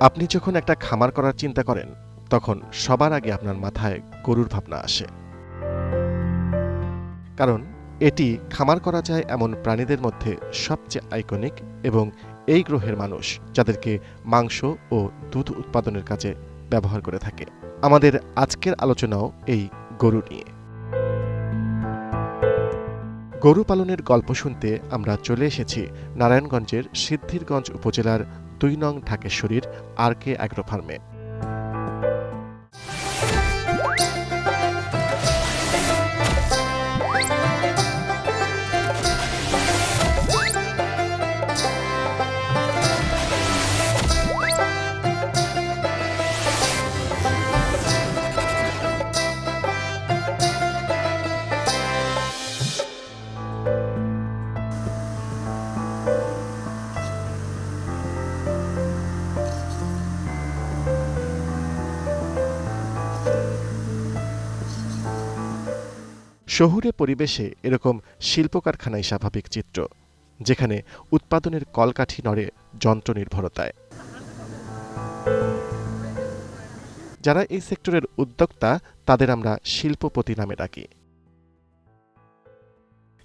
আপনি যখন একটা খামার করার চিন্তা করেন, তখন সবার আগে আপনার মাথায় গরুর ভাবনা আসে। কারণ এটি খামার করা যায় এমন প্রাণীদের মধ্যে সবচেয়ে আইকনিক এবং এই গ্রহের মানুষ যাদেরকে মাংস ও দুধ উৎপাদনের কাজে ব্যবহার করে থাকে। আমাদের আজকের আলোচনাও এই গরু নিয়ে। গরু পালনের গল্প শুনতে আমরা চলে এসেছি নারায়ণগঞ্জের সিদ্ধিরগঞ্জ উপজেলার দুই নং ঢাকেশ্বরীর আর কে অ্যাগ্রো ফার্মে। শহুরে পরিবেশে এরকম শিল্প কারখানাই স্বাভাবিক চিত্র, যেখানে উৎপাদনের কলকাঠি নড়ে যন্ত্র নির্ভরতায়। যারা এই সেক্টরের উদ্যোক্তা, তাদের আমরা শিল্পপতি নামে ডাকি।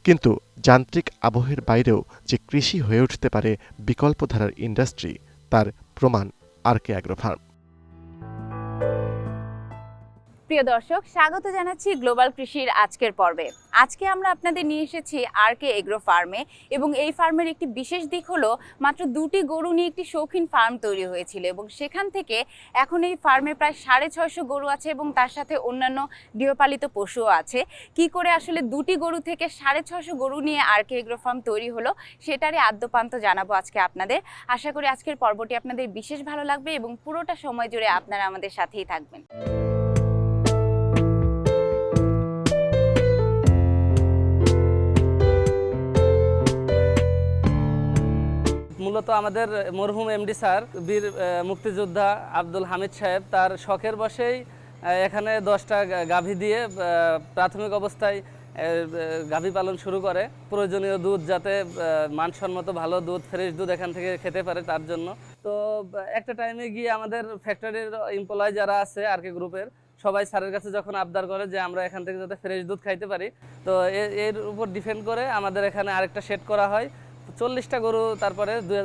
কিন্তু যান্ত্রিক আবহের বাইরেও যে কৃষি হয়ে উঠতে পারে বিকল্পধারার ইন্ডাস্ট্রি, তার প্রমাণ আর কে অ্যাগ্রো ফার্ম প্রিয় দর্শক, স্বাগত জানাচ্ছি গ্লোবাল কৃষির আজকের পর্বে। আজকে আমরা আপনাদের নিয়ে এসেছি আর কে এগ্রো ফার্মে এবং এই ফার্মের একটি বিশেষ দিক হলো, মাত্র দুটি গরু নিয়ে একটি শৌখিন ফার্ম তৈরি হয়েছিল এবং সেখান থেকে এখন এই ফার্মে প্রায় সাড়ে ছয়শো গরু আছে এবং তার সাথে অন্যান্য গৃহপালিত পশুও আছে। কি করে আসলে দুটি গরু থেকে সাড়ে ছয়শো গরু নিয়ে আর কে এগ্রো ফার্ম তৈরি হলো, সেটারই আদ্যপান্ত জানাব আজকে আপনাদের। আশা করি আজকের পর্বটি আপনাদের বিশেষ ভালো লাগবে এবং পুরোটা সময় জুড়ে আপনারা আমাদের সাথেই থাকবেন। মূলত আমাদের মরহুম এমডি স্যার, বীর মুক্তিযোদ্ধা আব্দুল হামিদ সাহেব, তার শখের বসেই এখানে দশটা গাভী দিয়ে প্রাথমিক অবস্থায় গাভী পালন শুরু করে। প্রয়োজনীয় দুধ যাতে মানসম্মত ভালো দুধ, ফ্রেশ দুধ এখান থেকে খেতে পারে তার জন্য। তো, একটা টাইমে গিয়ে আমাদের ফ্যাক্টরির এমপ্লয় যারা আছে আর কে গ্রুপের সবাই স্যারের কাছে যখন আবদার করে যে আমরা এখান থেকে যাতে ফ্রেশ দুধ খাইতে পারি, তো এর উপর ডিপেন্ড করে আমাদের এখানে আরেকটা সেট করা হয়। চল্লিশটা গরু তারপরে দুই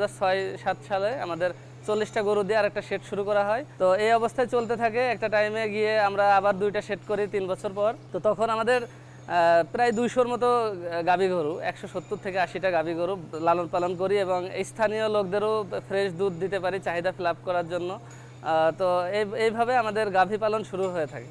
সাত সালে আমাদের চল্লিশটা গরু দিয়ে আরেকটা সেট শুরু করা হয়। তো এই অবস্থায় চলতে থাকে, একটা টাইমে গিয়ে আমরা আবার দুইটা সেট করি তিন বছর পর। তো তখন আমাদের প্রায় দুইশোর মতো গাভী গরু, একশো সত্তর থেকে আশিটা গাভী গরু লালন পালন করি এবং স্থানীয় লোকদেরও ফ্রেশ দুধ দিতে পারি, চাহিদা ফিল করার জন্য। তো এই, এইভাবে আমাদের গাভী পালন শুরু হয়ে থাকে।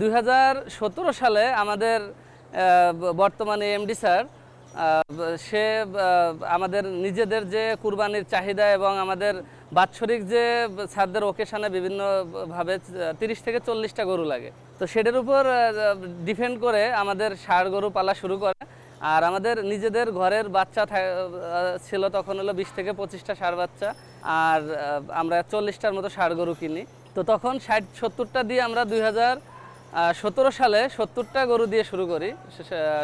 দুই হাজার সতেরো সালে আমাদের বর্তমানে এমডি স্যার সে আমাদের নিজেদের যে কুরবানির চাহিদা এবং আমাদের বাৎসরিক যে স্যারদের ওকেশনে বিভিন্নভাবে তিরিশ থেকে চল্লিশটা গরু লাগে। তো সেটার উপর ডিপেন্ড করে আমাদের ষাড় গরু পালা শুরু করে। আর আমাদের নিজেদের ঘরের বাচ্চা ছিল তখন হলো বিশ থেকে পঁচিশটা ষাড় বাচ্চা। আর আমরা চল্লিশটার মতো ষাড় গরু কিনি। তো তখন ষাট সত্তরটা দিয়ে আমরা দুই হাজার সতেরো সালে সত্তরটা গরু দিয়ে শুরু করি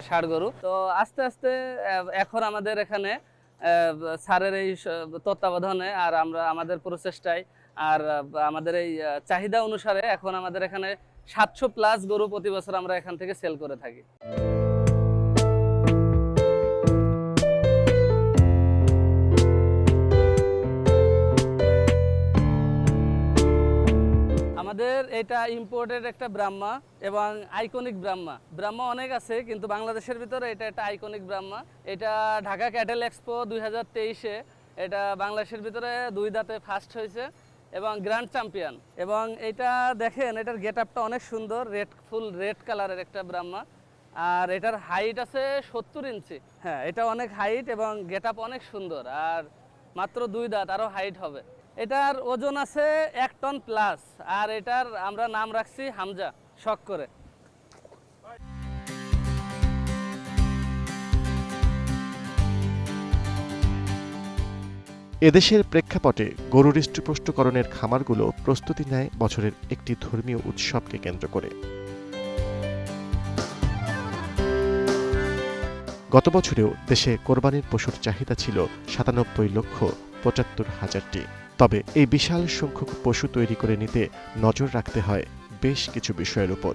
ষাট গরু। তো আস্তে আস্তে এখন আমাদের এখানে সারের এই তত্ত্বাবধানে আর আমরা আমাদের প্রচেষ্টায় আর আমাদের এই চাহিদা অনুসারে এখন আমাদের এখানে সাতশো প্লাস গরু প্রতি বছর আমরা এখান থেকে সেল করে থাকি। আমাদের এটা ইম্পোর্টেড একটা ব্রাহ্মা এবং আইকনিক ব্রাহ্মা ব্রাহ্মা অনেক আছে, কিন্তু বাংলাদেশের ভিতরে এটা একটা আইকনিক ব্রাহ্মা এটা ঢাকা ক্যাটেল এক্সপো দুই হাজার তেইশে, এটা বাংলাদেশের ভিতরে দুই দাঁতে ফার্স্ট হয়েছে এবং গ্র্যান্ড চ্যাম্পিয়ন এবং এটা দেখেন, এটার গেট আপটা অনেক সুন্দর রেড ফুল রেড কালারের একটা ব্রাহ্মা আর এটার হাইট আছে সত্তর ইঞ্চি। হ্যাঁ এটা অনেক হাইট এবং গেট আপ অনেক সুন্দর। আর মাত্র দুই দাঁত আরও হাইট হবে। এটার ওজন আছে এক টন প্লাস আর এটার আমরা নাম রাখছি হামজা, শখ করে। এদেশের প্রেক্ষাপটে গরুর হৃষ্টপুষ্টকরণের খামারগুলো প্রস্তুতি নেয় বছরের একটি ধর্মীয় উৎসবকে কেন্দ্র করে। গত বছরেও দেশে কোরবানির পশুর চাহিদা ছিল সাতানব্বই লক্ষ পঁচাত্তর হাজারটি। তবে এই বিশাল সংখ্যক পশু তৈরি করে নিতে নজর রাখতে হয় বেশ কিছু বিষয়ের উপর।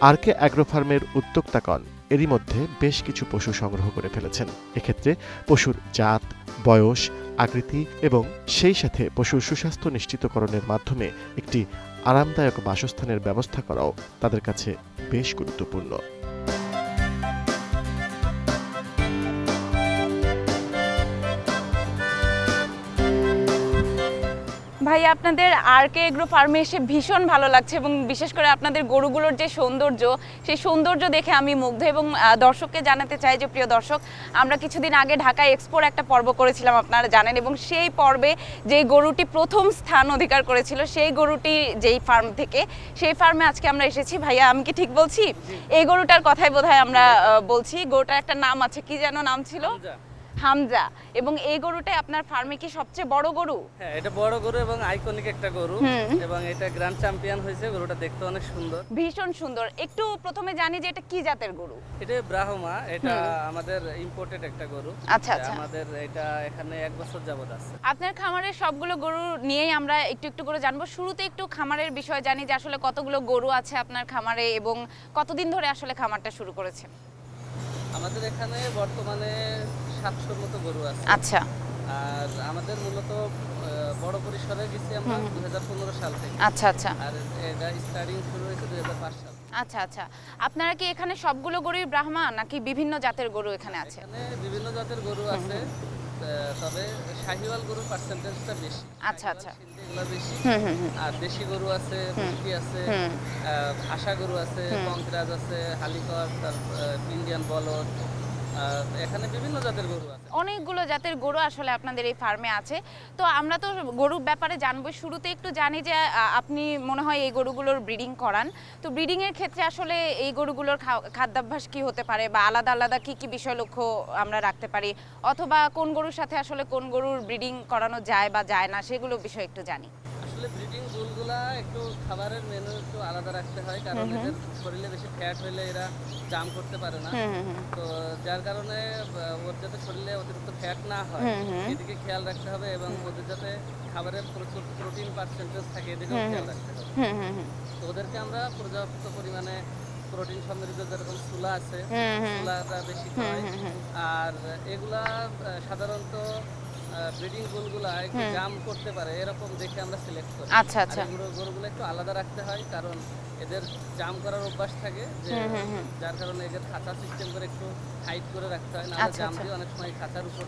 আরকে অ্যাগ্রো ফার্মের উদ্যোক্তাগণ এরই মধ্যে বেশ কিছু পশু সংগ্রহ করে ফেলেছেন। এক্ষেত্রে পশুর জাত, বয়স, আকৃতি এবং সেই সাথে পশুর সুস্বাস্থ্য নিশ্চিতকরণের মাধ্যমে একটি আরামদায়ক বাসস্থানের ব্যবস্থা করাও তাদের কাছে বেশ গুরুত্বপূর্ণ। ভাই আপনাদের আর কে এগ্রো ফার্মে এসে ভীষণ ভালো লাগছে এবং বিশেষ করে আপনাদের গরুগুলোর যে সৌন্দর্য সেই সৌন্দর্য দেখে আমি মুগ্ধ এবং দর্শককে জানাতে চাই যে প্রিয় দর্শক আমরা কিছুদিন আগে ঢাকায় এক্সপোর একটা পর্ব করেছিলাম আপনারা জানেন এবং সেই পর্বে যে গরুটি প্রথম স্থান অধিকার করেছিল সেই গরুটি যেই ফার্ম থেকে সেই ফার্মে আজকে আমরা এসেছি। ভাইয়া আমি কি ঠিক বলছি? এই গরুটার কথাই বোধহয় আমরা বলছি। গরুটার একটা নাম আছে কি যেন নাম ছিল? হামজা। এবং এই গরুটাই আপনার ফার্মে কি সবচেয়ে বড় গরু? হ্যাঁ এটা বড় গরু এবং আইকনিক একটা গরু এবং এটা গ্র্যান্ড চ্যাম্পিয়ন হয়েছে গরুটা দেখতে অনেক সুন্দর। ভীষণ সুন্দর। একটু প্রথমে জানি যে এটা কি জাতের গরু? এটা ব্রাহ্মা এটা আমাদের ইম্পোর্টেড একটা গরু। আচ্ছা, আচ্ছা। আমাদের এটা এখানে এক বছর যাবত আছে। আপনার খামারের সবগুলো গরু নিয়েই আমরা একটু একটু করে জানব। শুরুতে একটু খামারের বিষয় জানি যে আসলে কতগুলো গরু আছে আপনার খামারে এবং কতদিন ধরে আসলে খামারটা শুরু করেছেন? আমাদের এখানে বর্তমানে সাতশোর মতো গরু আছে। আচ্ছা। আর আমাদের মূলত বড় পরিসরে গেছি আমরা পনেরো সাল থেকে। আচ্ছা আচ্ছা। আর এটা স্টার্টিং শুরু হয়েছে দুই হাজার পাঁচ সাল। আচ্ছা আচ্ছা। আপনারা কি এখানে সবগুলো গরুই ব্রাহ্মা নাকি বিভিন্ন জাতের গরু এখানে আছে? এখানে বিভিন্ন জাতের গরু আছে তবে শাহিওয়াল গরুর পার্সেন্টেজটা বেশি। আচ্ছা, আচ্ছা। এগুলো বেশি। আর দেশি গরু আছে মুরগি আছে আশা গরু আছে হুম। কঙ্করাজ আছে হালিকর তারপর ইন্ডিয়ান বলদ এখানে বিভিন্ন জাতের গরু আছে। অনেকগুলো জাতের গরু আসলে আপনাদের এই ফার্মে আছে। তো আমরা তো গরুর ব্যাপারে জানব। শুরুতে একটু জানি যে আপনি মনে হয় এই গরুগুলোর ব্রিডিং করান। তো ব্রিডিং এর ক্ষেত্রে আসলে এই গরুগুলোর খাদ্যাভ্যাস কি হতে পারে বা আলাদা আলাদা কি কি বিষয় লক্ষ্য আমরা রাখতে পারি? অথবা কোন গরুর সাথে আসলে কোন গরুর ব্রিডিং করানো যায় বা যায় না সেগুলো বিষয় একটু জানি। আসলে ব্রিডিং বুলগুলা একটু খাবারের মেনু একটু আলাদা রাখতে হয় কারণ। এদের শরীরে বেশি ফ্যাট হলে এরা জাম করতে পারে না। তো যার কারণে ওর যাতে শরীরে অতিরিক্ত ফ্যাট না হয়। এদিকে খেয়াল রাখতে হবে এবং ওদের যাতে খাবারের প্রচুর প্রোটিন পার্সেন্টেজ থাকে এদিকেও খেয়াল রাখতে হবে। তো ওদেরকে আমরা পর্যাপ্ত পরিমাণে প্রোটিন সমৃদ্ধ যেরকম সুলা আছে হুম বেশি খাওয়াই আর এগুলা সাধারণত ব্রিডিং গুলগুলা একটু জাম করতে পারে এরকম দেখে আমরা সিলেক্ট করি। আচ্ছা আচ্ছা। গরুগুলো একটু আলাদা রাখতে হয় কারণ এদের জাম করার অভ্যাস থাকে যে যার কারণে এদের খাঁচা সিস্টেম করে একটু হাইট করে রাখতে হয় না আচ্ছা, জাম আচ্ছা। দিয়ে অনেক সময় খাঁচার উপর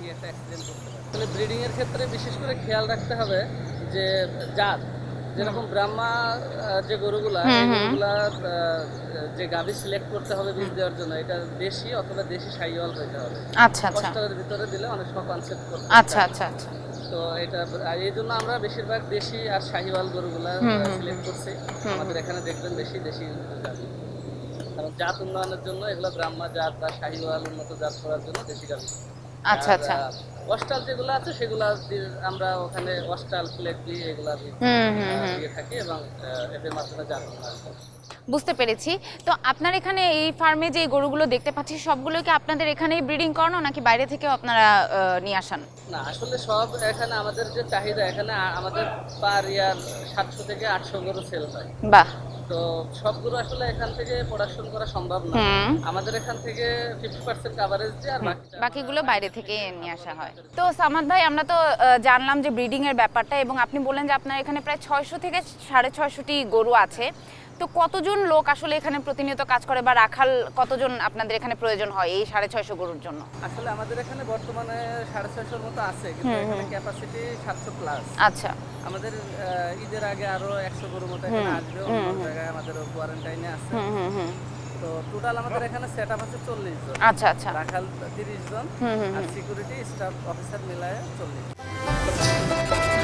গিয়ে একটা অ্যাক্সিডেন্ট করতে পারে। তাহলে ব্রিডিং এর ক্ষেত্রে বিশেষ করে খেয়াল রাখতে হবে যে জাত যেরকম ব্রাহ্মা যে গরুগুলা গরুগুলা যে গাভী সিলেক্ট করতে হবে বীজ দেওয়ার জন্য এটা দেশি অথবা দেশি সাইওয়াল হইতে হবে। আচ্ছা আচ্ছা। ভিতরে দিলে অনেক সময় কনসেপ্ট করতে আচ্ছা আচ্ছা আচ্ছা। তো এটা এই জন্য আমরা বেশিরভাগ দেশি আর শাহিওয়াল গরুগুলা সিলেক্ট করছি। আমাদের এখানে দেখবেন বেশি দেশি গাভী। কারণ জাত উন্নয়নের জন্য এগুলো ব্রাহ্মা জাত বা শাহিওয়াল উন্নত জাত করার জন্য দেশি গাভী। আচ্ছা আচ্ছা। অস্টাল যেগুলো আছে সেগুলো আমরা ওখানে অস্টাল প্লেট দিয়ে এগুলা দিয়ে থাকি এবং এদের মাধ্যমে জাত বুঝতে পেরেছি। তো আপনার এখানে এই ফার্মে যে গরুগুলো দেখতে পাচ্ছি সবগুলো কি আপনাদের এখানেই ব্রিডিং করানো নাকি বাইরে থেকেও আপনারা নিয়ে আসেন? না আসলে সব এখানে আমাদের যে চাহিদা এখানে আমাদের পার ইয়ার সাতশো থেকে আটশো গরু সেল হয়। বাহ! তো সবগুলো আসলে এখান থেকে প্রোডাকশন করা সম্ভব না। আমাদের এখান থেকে ফিফটি পার্সেন্ট কাভারেজ দিয়ে আর বাকিগুলো বাইরে থেকে নিয়ে আসা হয়। তো সামাদ ভাই আমরা তো জানলাম যে ব্রিডিং এর ব্যাপারটা এবং আপনি বললেন যে আপনার এখানে প্রায় ছয়শো থেকে সাড়ে ছয়শোটি গরু আছে। তো কতজন লোক আসলে এখানে প্রতিনিয়ত কাজ করে বা রাখাল কতজন আপনাদের এখানে প্রয়োজন হয় এই সাড়ে ছয়শো গরুর জন্য? আসলে আমাদের এখানে বর্তমানে সাড়ে ছয়শোর মতো আছে কিন্তু এখানে ক্যাপাসিটি সাতশো প্লাস আচ্ছা। আমাদের ঈদের আগে আরও একশো গরুর মতো এখানে আসবে অন্য জায়গায় আমাদের কোয়ারেন্টাইনে আছে। তো টোটাল আমাদের এখানে সেট আপ আছে 40 জন। আচ্ছা আচ্ছা। রাখাল 30 জন। আর সিকিউরিটি স্টাফ অফিসার মিলায়ে 40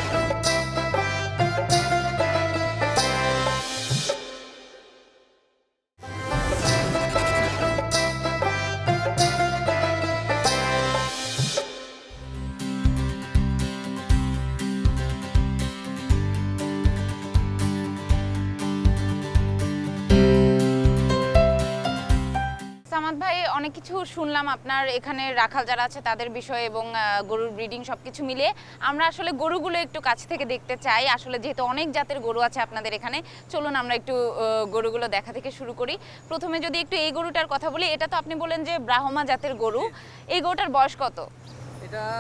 শুনলাম আপনার এখানে রাখাল যারা আছে তাদের বিষয়ে এবং গরুর ব্রিডিং সব কিছু মিলিয়ে। আমরা আসলে গরুগুলো একটু কাছ থেকে দেখতে চাই। আসলে যেহেতু অনেক জাতের গরু আছে আপনাদের এখানে, চলুন আমরা একটু গরুগুলো দেখা থেকে শুরু করি। প্রথমে যদি একটু এই গরুটার কথা বলি, এটা তো আপনি বলেন যে ব্রাহ্মা জাতের গরু। এই গরুটার বয়স কত? এটা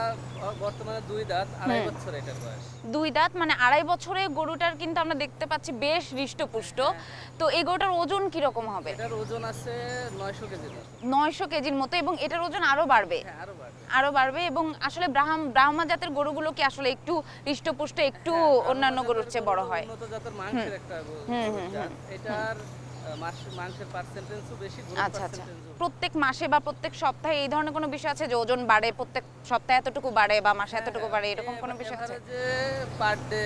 বর্তমানে দুই দাঁত আড়াই বছর এটার বয়স। দুই দাঁত মানে আড়াই বছরে গরুটার কিন্তু আমরা দেখতে পাচ্ছি বেশ হৃষ্টপুষ্ট। তো এই গরুটার ওজন কীরকম হবে? এটার ওজন আছে নয়শো কেজি মতো। নয়শো কেজির মতো এবং এটার ওজন আরও বাড়বে? হ্যাঁ আরও বাড়বে। আরও বাড়বে এবং আসলে ব্রাহ্ম ব্রাহ্মা জাতের গরুগুলো কি আসলে একটু হৃষ্টপুষ্ট একটু অন্যান্য গরুর চেয়ে বড় হয়? উন্নত জাতের মাংসের একটা গরু-। এটার মাংসের পার্সেন্টেজও বেশি আচ্ছা আচ্ছা। প্রত্যেক মাসে বা প্রত্যেক সপ্তাহে এই ধরনের কোনো বিষয় আছে যে ওজন বাড়ে প্রত্যেক সপ্তাহে এতটুকু বাড়ে বা মাসে এতটুকু বাড়ে এরকম কোনো বিষয় আছে? পার ডে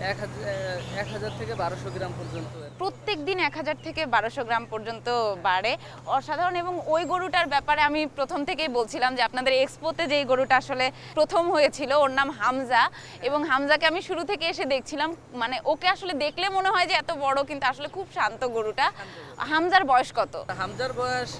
এক হাজার এক হাজার থেকে বারোশো গ্রাম পর্যন্ত প্রত্যেক দিন এক হাজার থেকে বারোশো গ্রাম পর্যন্ত বাড়ে। অসাধারণ এবং ওই গরুটার ব্যাপারে আমি প্রথম থেকেই বলছিলাম যে আপনাদের এক্সপোতে যে গরুটা আসলে প্রথম হয়েছিল ওর নাম হামজা। এবং হামজাকে আমি শুরু থেকে এসে দেখছিলাম মানে ওকে আসলে দেখলে মনে হয় যে এত বড় কিন্তু আসলে খুব শান্ত গরুটা। হামজার বয়স কত? হামজার বয়স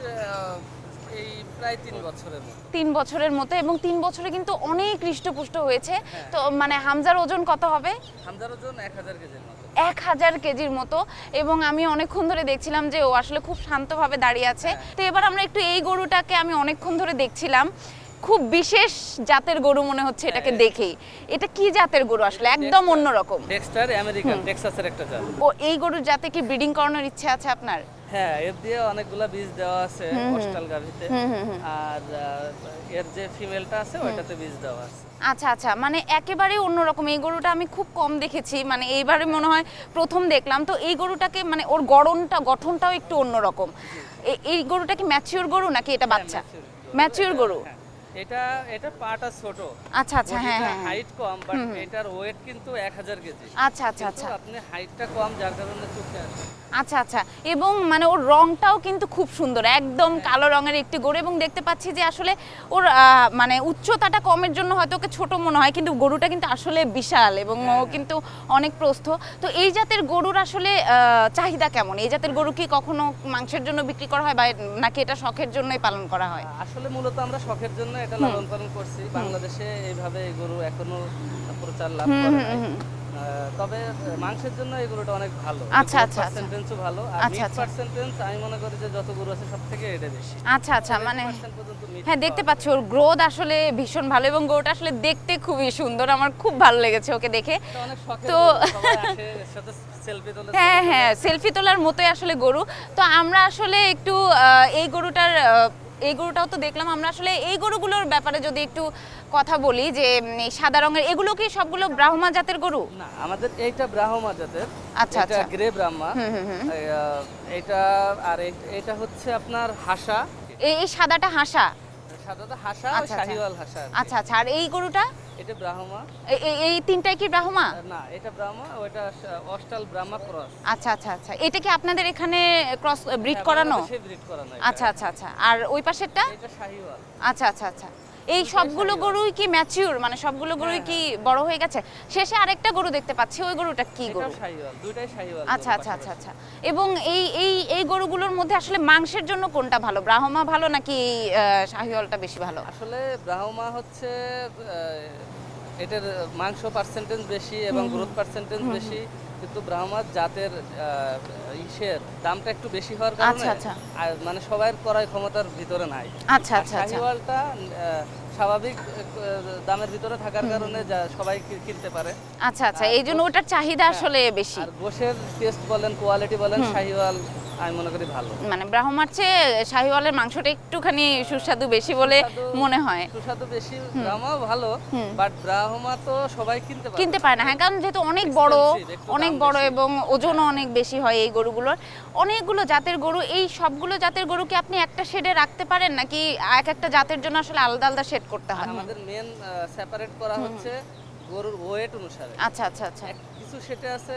এই প্রায় তিন বছরের মতো। তিন বছরের মতো এবং তিন বছরে কিন্তু অনেক হৃষ্টপুষ্ট হয়েছে। তো মানে হামজার ওজন কত হবে? হামজার ওজন এক হাজার কেজির মতো। এক হাজার কেজির মতো এবং আমি অনেকক্ষণ ধরে দেখছিলাম যে ও আসলে খুব শান্তভাবে দাঁড়িয়ে আছে। তো এবার আমরা একটু এই গরুটাকে আমি অনেকক্ষণ ধরে দেখছিলাম। খুব বিশেষ জাতের গরু মনে হচ্ছে এটাকে দেখেই। এটা কি জাতের গরু আসলে? একদম অন্যরকম। ডেক্সটার আমেরিকান টেক্সাসের একটা জাত। ও এই গরুর জাতে কি ব্রিডিং করানোর ইচ্ছে আছে আপনার? হ্যাঁ এর দিয়ে অনেকগুলা বীজ দেওয়া আছে অস্টাল গাভিতে। আর এর যে ফিমেলটা আছে ওইটাতে বীজ দেওয়া আছে। আচ্ছা আচ্ছা মানে একেবারে অন্যরকম। এই গরুটা আমি খুব কম দেখেছি মানে এইবারে মনে হয় প্রথম দেখলাম। তো এই গরুটাকে মানে ওর গড়নটা গঠনটাও একটু অন্যরকম। এই গরুটা কি ম্যাচিওর গরু নাকি এটা বাচ্চা? ম্যাচিওর গরু। হ্যাঁ, এটা এটা পাটা ছোট। আচ্ছা আচ্ছা হ্যাঁ হ্যাঁ হ্যাঁ। হাইট কম বাট এটার ওয়েট কিন্তু এক হাজার কেজি। আচ্ছা আচ্ছা আচ্ছা। আপনি হাইটটা কম যার কারণে আসে আচ্ছা আচ্ছা। এবং মানে ওর রংটাও কিন্তু খুব সুন্দর একদম কালো রঙের একটি গরু এবং দেখতে পাচ্ছি যে আসলে ওর মানে উচ্চতাটা কমের জন্য হয়তো ওকে ছোট মনে হয় কিন্তু গরুটা কিন্তু আসলে বিশাল এবং ও কিন্তু অনেক প্রস্থ। তো এই জাতের গরুর আসলে আহ, চাহিদা কেমন? এই জাতের গরু কি কখনো মাংসের জন্য বিক্রি করা হয় বা নাকি এটা শখের জন্যই পালন করা হয়? আসলে মূলত আমরা শখের জন্য এটা লালন পালন করছি। বাংলাদেশে এইভাবে গরু এখনও প্রচার লাভ করে তবে মাংসের জন্য এই গরুটা অনেক ভালো। আচ্ছা, আচ্ছা, আচ্ছা। পার্সেন্টেজও ভালো। আর আচ্ছা, মিট আচ্ছা। পার্সেন্টেজ আমি মনে করি যে যত গরু আছে সব থেকে এটা বেশি। আচ্ছা আচ্ছা মানে 70% পর্যন্ত meat হ্যাঁ দেখতে পাচ্ছি ওর গ্রোথ আসলে ভীষণ ভালো এবং গরুটা আসলে দেখতে খুবই সুন্দর। আমার খুব ভালো লেগেছে ওকে দেখে। তো- হ্যাঁ হ্যাঁ সেলফি তোলার মতোই আসলে গরু। তো আমরা আসলে একটু এই গরুটার এই গরুটাও তো দেখলাম। আমরা আসলে এই গরুগুলোর ব্যাপারে যদি একটু কথা বলি যে এই সাদা রঙের এগুলো কি সবগুলো ব্রাহ্মা জাতের গরু? না আমাদের এইটা ব্রাহ্মা জাতের। আচ্ছা, এটা আচ্ছা। গ্রে ব্রাহ্মা। এটা আর এটা হচ্ছে আপনার হাসা। এই এই সাদাটা হাসা? সাদাটা হাসা আর আচ্ছা। শাহিওয়াল হাসা আচ্ছা আচ্ছা। আর এই গরুটা? এটা ব্রাহ্মা। এই তিনটাই কি ব্রাহ্মা? না এটা ব্রাহ্মা ওটা অস্টাল ব্রাহ্মা ক্রস। আচ্ছা আচ্ছা আচ্ছা। এটা কি আপনাদের এখানে ক্রস ব্রিড করানো? ব্রিড করানো আচ্ছা আচ্ছা আচ্ছা। আর ওই পাশেরটা? এটা শাহিওয়াল। আচ্ছা আচ্ছা আচ্ছা। এই সবগুলো গরুই কি ম্যাচিউর মানে সবগুলো গরুই কি বড় হয়ে গেছে? শেষে আরেকটা গরু দেখতে পাচ্ছি ওই গরুটা কি গরু? আচ্ছা আচ্ছা আচ্ছা আচ্ছা। এবং এই এই এই গরুগুলোর মধ্যে আসলে মাংসের জন্য কোনটা ভালো? ব্রাহ্মা ভালো নাকি শাহিওয়ালটা বেশি ভালো? আসলে ব্রাহ্মা হচ্ছে এটার মাংস পার্সেন্টেজ বেশি এবং গ্রোথ পার্সেন্টেজ বেশি। কিন্তু ব্রাহ্মার জাতের ইসের দামটা একটু বেশি হওয়ার কারণে আচ্ছা, আচ্ছা। মানে সবাই করার ক্ষমতার ভিতরে নাই। আচ্ছা আচ্ছা আচ্ছা। শাহিওয়ালটা স্বাভাবিক দামের ভিতরে থাকার কারণে সবাই কিনতে পারে। আচ্ছা আচ্ছা। এই জন্য ওটার চাহিদা আসলে বেশি। আর গোশের টেস্ট বলেন কোয়ালিটি বলেন শাহিওয়াল আমি মনে করি ভালো। মানে ব্রাহ্মার চেয়ে শাহিওয়ালের মাংসটা একটুখানি সুস্বাদু বেশি বলে মনে হয়। সুস্বাদু বেশি ব্রাহ্মাও ভালো বাট ব্রাহ্মা তো সবাই কিনতে পারে। কিনতে পারে না হ্যাঁ কারণ যেহেতু অনেক বড় অনেক বড় এবং ওজনও অনেক বেশি হয় এই গরুগুলোর। অনেকগুলো জাতের গরু এই সবগুলো জাতের গরু কি আপনি একটা শেডে রাখতে পারেন নাকি এক একটা জাতের জন্য আসলে আলাদা আলাদা শেড করতে হয়? আমাদের মেন সেপারেট করা হচ্ছে গরুর ওয়েট অনুসারে। আচ্ছা আচ্ছা আচ্ছা। কিছু সেটা আছে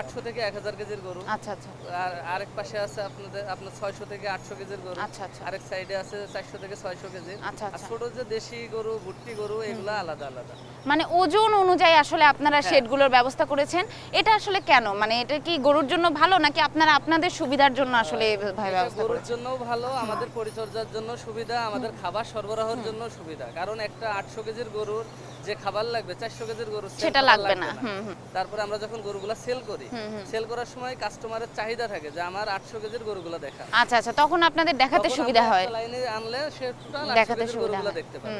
আটশো থেকে এক হাজার কেজির গরু। আচ্ছা আচ্ছা। আর আরেক পাশে আছে আপনাদের আপনার ছয়শো থেকে আটশো কেজির গরু। আচ্ছা আচ্ছা। আরেক সাইডে আছে চারশো থেকে ছয়শো কেজি। আচ্ছা আর আচ্ছা। ছোট যে দেশি গরু ভুট্টি গরু এগুলো আলাদা আলাদা। মানে ওজন অনুযায়ী আসলে আপনারা হ্যাঁ। শেডগুলোর ব্যবস্থা করেছেন। এটা আসলে কেন? মানে এটা কি গরুর জন্য ভালো নাকি আপনারা আপনাদের সুবিধার জন্য আসলে ভাই ব্যবস্থা গরুর জন্য ভালো আমাদের পরিচর্যার জন্য সুবিধা আমাদের খাবার সরবরাহের জন্য সুবিধা। কারণ একটা আটশো কেজির গরুর যে খাবার লাগবে চারশো কেজির গরু সেটা লাগবে না। তারপরে আমরা যখন গরুগুলা সেল করি। সেল করার সময় কাস্টমারের চাহিদা থাকে যে আমার আটশো কেজির গরুগুলা দেখা আচ্ছা আচ্ছা তখন আপনাদের দেখাতে সুবিধা হয়। লাইনে আনলে সে টোটাল দেখাতে গরুগুলা দেখতে পাবে।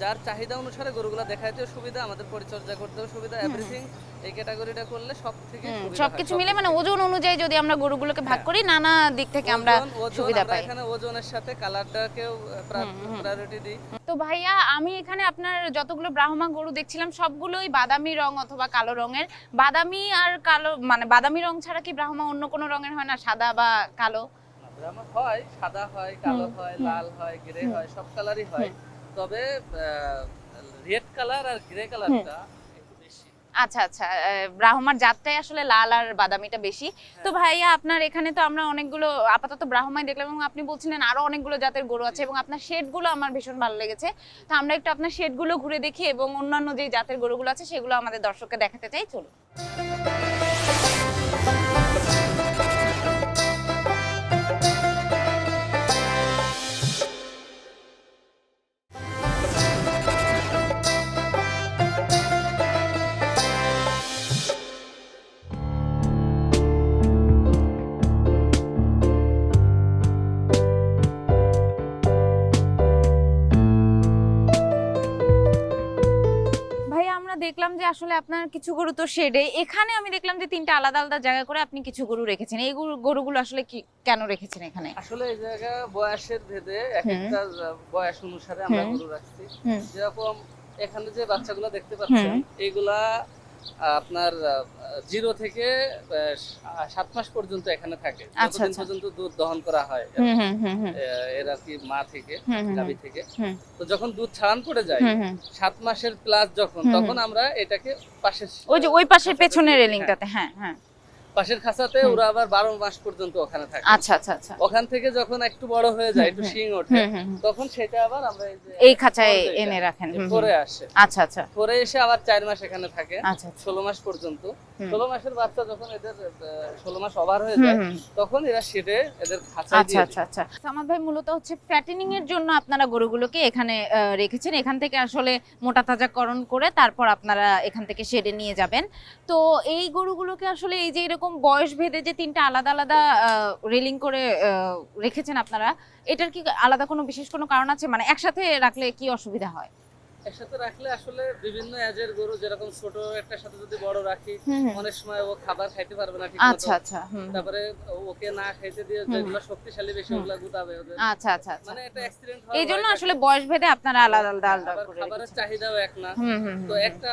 যার চাহিদা অনুসারে গরুগুলা দেখাইতেও সুবিধা আমাদের পরিচর্যা করতেও সুবিধা এভরিথিং এই ক্যাটাগরিটা করলে সব থেকে সবকিছু মিলে মানে ওজন অনুযায়ী যদি আমরা গরুগুলোকে ভাগ হ্যাঁ। করি নানা দিক থেকে আমরা সুবিধা পাই। এখানে ওজনের সাথে কালারটাকেও প্রায়োরিটি দিই। তো ভাইয়া আমি এখানে আপনার যতগুলো ব্রাহ্মা গরু দেখছিলাম সবগুলোই বাদামি রং অথবা কালো রঙের। বাদামি আর কালো মানে বাদামি রং ছাড়া কি ব্রাহ্মা অন্য কোনো রঙের হয় না সাদা বা কালো? ব্রাহ্মা হয় সাদা হয় কালো হয় লাল হয় গ্রে হয় সব কালারই হয়। তবে রেড কালার আর গ্রে কালারটা আচ্ছা আচ্ছা ব্রাহ্মার জাতটাই আসলে লাল আর বাদামিটা বেশি। তো ভাইয়া আপনার এখানে তো আমরা অনেকগুলো আপাতত ব্রাহ্মাই দেখলাম এবং আপনি বলছিলেন আরও অনেকগুলো জাতের গরু আছে এবং আপনার শেডগুলো আমার ভীষণ ভালো লেগেছে। তো আমরা একটু আপনার শেডগুলো ঘুরে দেখি এবং অন্যান্য যে জাতের গরুগুলো আছে সেগুলো আমাদের দর্শককে দেখাতে চাই। চলুন। আসলে আপনার কিছু গরু তো শেডে। এখানে আমি দেখলাম যে তিনটা আলাদা আলাদা জায়গা করে আপনি কিছু গরু রেখেছেন। এই গরু- গরুগুলো আসলে কি কেন রেখেছেন এখানে? আসলে এই জায়গা বয়সের ভেদে এক একটা বয়স অনুসারে আমরা গরু রাখছি। যেরকম এখানে যে বাচ্চাগুলো দেখতে পাচ্ছেন এইগুলা আহ, আপনার জিরো থেকে সাত মাস পর্যন্ত এখানে থাকে। আচ্ছা, যতদিন আচ্ছা। পর্যন্ত দুধ দহন করা হয় এর আর কি মা থেকে গাভী থেকে। তো যখন দুধ ছাড়ান পড়ে যায় সাত মাসের প্লাস যখন তখন আমরা এটাকে পাশে ওই যে ওই পাশের পেছনের। রেলিংটাতে হ্যাঁ হ্যাঁ। পাশের খাঁচাতে ওরা আবার বারো মাস পর্যন্ত ওখানে থাকে। আচ্ছা আচ্ছা আচ্ছা। ওখান থেকে যখন একটু বড় হয়ে যায় একটু শিং ওঠে। তখন সেটা আবার আমরা এই খাঁচায় এনে রাখেন। ফোরে আসে। আচ্ছা আচ্ছা। পরে এসে আবার চার মাস এখানে থাকে আচ্ছা আচ্ছা। ষোলো মাস পর্যন্ত। ষোলো মাসের বাচ্চা যখন এদের ষোলো মাস ওভার হয়ে যায় তখন এরা সেটে এদের খাঁচায় আচ্ছা আচ্ছা আচ্ছা। সামাদ ভাই মূলত হচ্ছে ফ্যাটেনিং এর জন্য আপনারা গরুগুলোকে এখানে রেখেছেন। এখান থেকে আসলে মোটা তাজাকরণ করে তারপর আপনারা এখান থেকে শেডে নিয়ে যাবেন। তো এই গরুগুলোকে আসলে এই যে এরকম বয়স ভেদে যে তিনটা আলাদা আলাদা রেলিং করে রেখেছেন আপনারা, এটার কি আলাদা কোনো বিশেষ কোনো কারণ আছে? মানে একসাথে রাখলে কি অসুবিধা হয়? একসাথে রাখলে আসলে বিভিন্ন এজের গরু যেরকম ছোট একটা সাথে যদি বড় রাখি। অনেক সময় ও খাবার খাইতে পারবে না ঠিক আচ্ছা আচ্ছা। তারপরে ওকে না খাইতে দিয়ে যেগুলো শক্তিশালী বেশি ওগুলা গুতাবে ওদের। আচ্ছা আচ্ছা আচ্ছা। মানে একটা অ্যাক্সিডেন্ট এই জন্য আসলে বয়স ভেদে আপনারা আলাদা আলাদা আলাদা করে খাবারের চাহিদাও এক না। তো একটা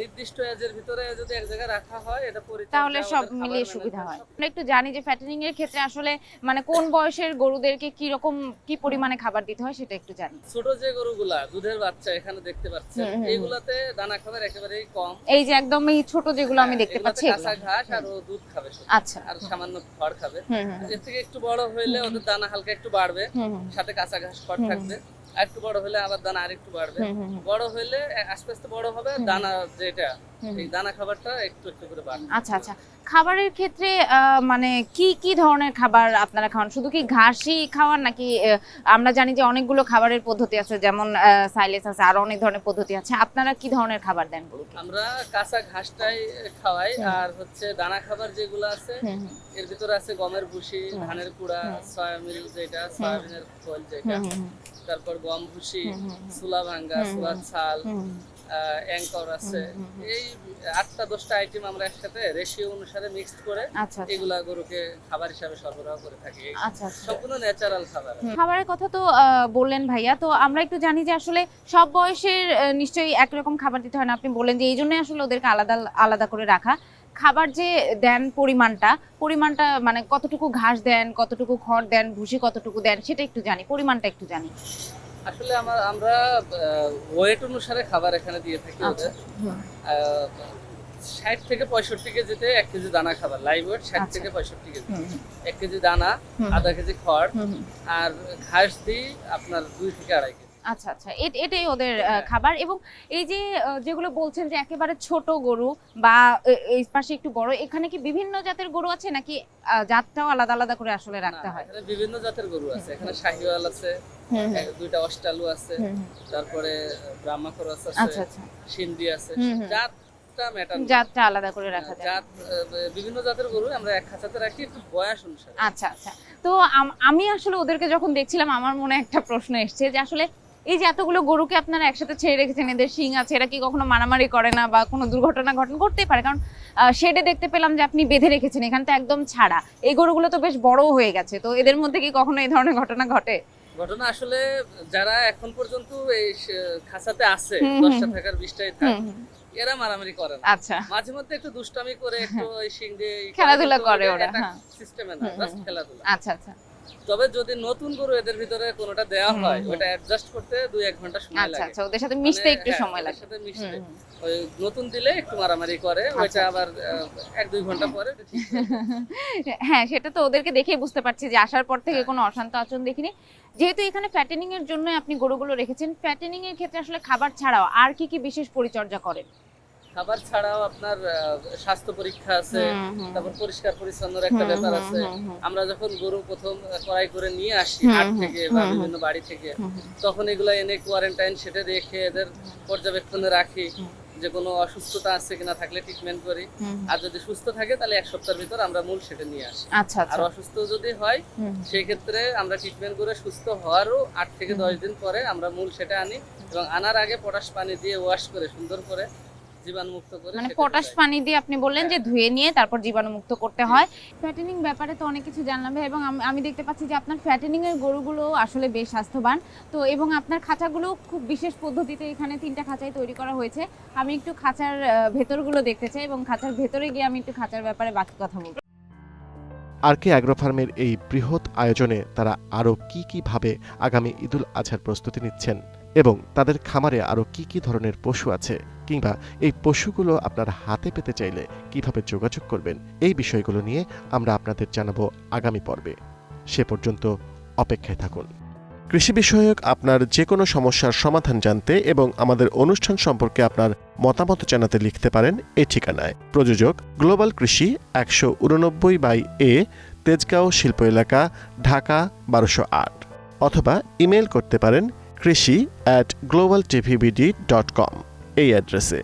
নির্দিষ্ট এজের ভিতরে যদি এক জায়গায় রাখা হয় এটা পরিচর্যা, তাহলে সব মিলিয়ে সুবিধা হয়। আমরা একটু জানি যে ফ্যাটেনিং এর ক্ষেত্রে আসলে মানে কোন বয়সের গরুদেরকে কি রকম কি পরিমাণে খাবার দিতে হয় সেটা একটু জানি। ছোট যে গরুগুলা দুধের বাচ্চা এখানে দেখতে পাচ্ছেন। এইগুলাতে দানা খাবার একেবারেই কম। এই যে একদম এই ছোট যেগুলো আমি দেখতে পাচ্ছি কাঁচা ঘাস আর ও দুধ খাবে আচ্ছা। আর সামান্য খড় খাবে। এর থেকে একটু বড় হইলে ওদের দানা হালকা একটু বাড়বে। সাথে কাঁচা ঘাস খড় থাকবে। আর একটু বড় হলে আবার দানা আরেকটু বাড়বে। বড় হইলে আস্তে আস্তে বড় হবে দানা যেটা এই দানা খাবারটা একটু একটু করে বাড়বে। আচ্ছা আচ্ছা। খাবারের ক্ষেত্রে মানে কি কি ধরনের খাবার আপনারা খাওয়ান? শুধু কি ঘাসই খাওয়ান নাকি আমরা জানি যে অনেকগুলো খাবারের পদ্ধতি আছে যেমন সাইলেস আছে আরও অনেক ধরনের পদ্ধতি আছে। আপনারা কি ধরনের খাবার দেন আমরা কাঁচা ঘাসটাই খাওয়াই আর হচ্ছে দানা খাবার যেগুলো আছে এর ভিতরে আছে গমের ভুসি ধানের কুড়া সয়াবিন যেটা সয়াবিনের খোল যেটা। তারপর গম ভুসি। সুলা ভাঙ্গা সুলার ছাল। অ্যাঙ্কর আছে। এই আটটা দশটা আইটেম আমরা একসাথে রেশিও অনুসারে মিক্সড করে আচ্ছা আচ্ছা। এগুলা গরুকে খাবার হিসাবে সরবরাহ করে থাকি। এই আচ্ছা ন্যাচারাল খাবার। খাবারের কথা তো বললেন ভাইয়া। তো আমরা একটু জানি যে আসলে সব বয়সের নিশ্চয়ই একরকম খাবার দিতে হয় না। আপনি বলেন যে এই জন্যই আসলে ওদেরকে আলাদা আলাদা করে রাখা। খাবার যে দেন পরিমাণটা পরিমাণটা মানে কতটুকু ঘাস দেন কতটুকু খড় দেন ভুসি কতটুকু দেন সেটা একটু জানি পরিমাণটা একটু জানি। আসলে আমার আমরা ওয়েট অনুসারে খাবার এখানে দিয়ে থাকি আচ্ছা ওদের। ষাট থেকে পঁয়ষট্টি কেজিতে এক কেজি দানা খাবার লাইভ ওয়েট ষাট আচ্ছা। থেকে পঁয়ষট্টি কেজি। এক কেজি দানা আধা কেজি খড়। আর ঘাস দিই আপনার দুই থেকে আড়াই কেজি। আচ্ছা আচ্ছা। এটাই ওদের হ্যাঁ। খাবার এবং এই যে যেগুলো বলছেন যে একেবারে ছোট গরু বা এই পাশে একটু বড় এখানে কি বিভিন্ন জাতের গরু আছে নাকি জাতটাও আলাদা আলাদা করে আসলে রাখতে হয়? এখানে বিভিন্ন জাতের গরু আছে। এখানে শাহিওয়াল আছে দুইটা অস্টালু আছে। তারপরে ব্রাহ্মা খরচ আচ্ছা আছে আচ্ছা সিন্ধি আছে। জাতটা আলাদা করে রাখা যায়। জাত বিভিন্ন জাতের গরু আমরা এক খাঁচাতে রাখি একটু বয়স অনুসারে। আচ্ছা আচ্ছা। তো আমি আসলে ওদেরকে যখন দেখছিলাম আমার মনে একটা প্রশ্ন এসছে যে আসলে এই যে এতগুলো গরুকে আপনারা একসাথে ছেড়ে রেখেছেন এদের শিং আছে এরা কি কখনো মারামারি করে না বা কোনো দুর্ঘটনা ঘটনা করতেই পারে? কারণ শেডে দেখতে পেলাম যে আপনি বেঁধে রেখেছেন এখানে তো একদম ছাড়া। এই গরুগুলো তো বেশ বড় হয়ে গেছে তো এদের মধ্যে কি কখনো এই ধরনের ঘটনা ঘটে? ঘটনা আসলে যারা এখন পর্যন্ত এই খাঁচাতে আছে দশটা থাকার বিশটাই থাক। এরা মারামারি করে না। আচ্ছা। মাঝে মধ্যে একটু দুষ্টামি করে একটু ওই শিং দিয়ে খেলাধুলা করে ওরা, হ্যাঁ। সিস্টেমে না জাস্ট খেলাধুলা। আচ্ছা আচ্ছা। তবে যদি নতুন গরু এদের ভিতরে কোনোটা হুম, হয় ওটা অ্যাডজাস্ট করতে দুই এক ঘণ্টা সময় আচ্ছা লাগে। আচ্ছা ওদের সাথে মিশতে মানে, একটু হ্যাঁ, সময় লাগে। সাথে মিশতে। ওই নতুন দিলে একটু মারামারি করে ওইটা আচ্ছা। আবার এক দুই ঘণ্টা পরে হ্যাঁ সেটা তো ওদেরকে দেখেই বুঝতে পারছি যে আসার পর থেকে হ্যাঁ। কোনো অশান্ত আচরণ দেখিনি। যেহেতু এখানে ফ্যাটেনিং এর জন্য আপনি গরুগুলো রেখেছেন ফ্যাটেনিং এর ক্ষেত্রে আসলে খাবার ছাড়াও আর কি কি বিশেষ পরিচর্যা করেন? খাবার ছাড়াও আপনার স্বাস্থ্য পরীক্ষা আছে। তারপর পরিষ্কার পরিচ্ছন্নর একটা ব্যাপার আছে। আমরা যখন গরু প্রথম কড়াই করে নিয়ে আসি হাট থেকে বা। বিভিন্ন বাড়ি থেকে। তখন এগুলো এনে কোয়ারেন্টাইন সেটা রেখে এদের পর্যবেক্ষণে রাখি যে কোনো অসুস্থতা আছে কিনা থাকলে ট্রিটমেন্ট করি। আর যদি সুস্থ থাকে তাহলে এক সপ্তাহের ভিতর আমরা মূল সেটা নিয়ে আসি। আচ্ছা আর আচ্ছা অসুস্থ যদি হয় সেই ক্ষেত্রে আমরা ট্রিটমেন্ট করে সুস্থ হওয়ারও আট থেকে দশ দিন পরে আমরা মূল সেটা আনি এবং আনার আগে পটাশ পানি দিয়ে ওয়াশ করে সুন্দর করে জীবাণুমুক্ত করে মানে পটাশ পানি দিয়ে আপনি বললেন যে হ্যাঁ। ধুয়ে নিয়ে তারপর জীবাণুমুক্ত করতে হয়। ফ্যাটেনিং ব্যাপারে তো অনেক কিছু জানলাম এবং আমি দেখতে পাচ্ছি যে আপনার ফ্যাটেনিং এর গরুগুলো আসলে বেশ স্বাস্থ্যবান। তো এবং আপনার খাঁচাগুলো খুব বিশেষ পদ্ধতিতে এখানে তিনটা খাঁচাই তৈরি করা হয়েছে। আমি একটু খাঁচার ভেতরগুলো দেখতে চাই এবং খাঁচার ভেতরে গিয়ে আমি একটু খাঁচার ব্যাপারে বাকি কথা বলব আর কে অ্যাগ্রো ফার্মের এই বৃহৎ আয়োজনে তারা আরও কি কি ভাবে আগামী ঈদুল আজহার প্রস্তুতি নিচ্ছেন? এবং তাদের খামারে আরও কি কি ধরনের পশু আছে, কিংবা এই পশুগুলো আপনার হাতে পেতে চাইলে কীভাবে যোগাযোগ করবেন, এই বিষয়গুলো নিয়ে আমরা আপনাদের জানাব আগামী পর্বে। সে পর্যন্ত অপেক্ষায় থাকুন। কৃষি বিষয়ক আপনার যে কোনো সমস্যার সমাধান জানতে এবং আমাদের অনুষ্ঠান সম্পর্কে আপনার মতামত জানাতে লিখতে পারেন এই ঠিকানায়। প্রযোজক গ্লোবাল কৃষি একশো উননব্বই বাই এ, তেজগাঁও শিল্প এলাকা, ঢাকা বারোশো আট। অথবা ইমেল করতে পারেন krishi at global TVBD dot com এই অ্যাড্রেসে।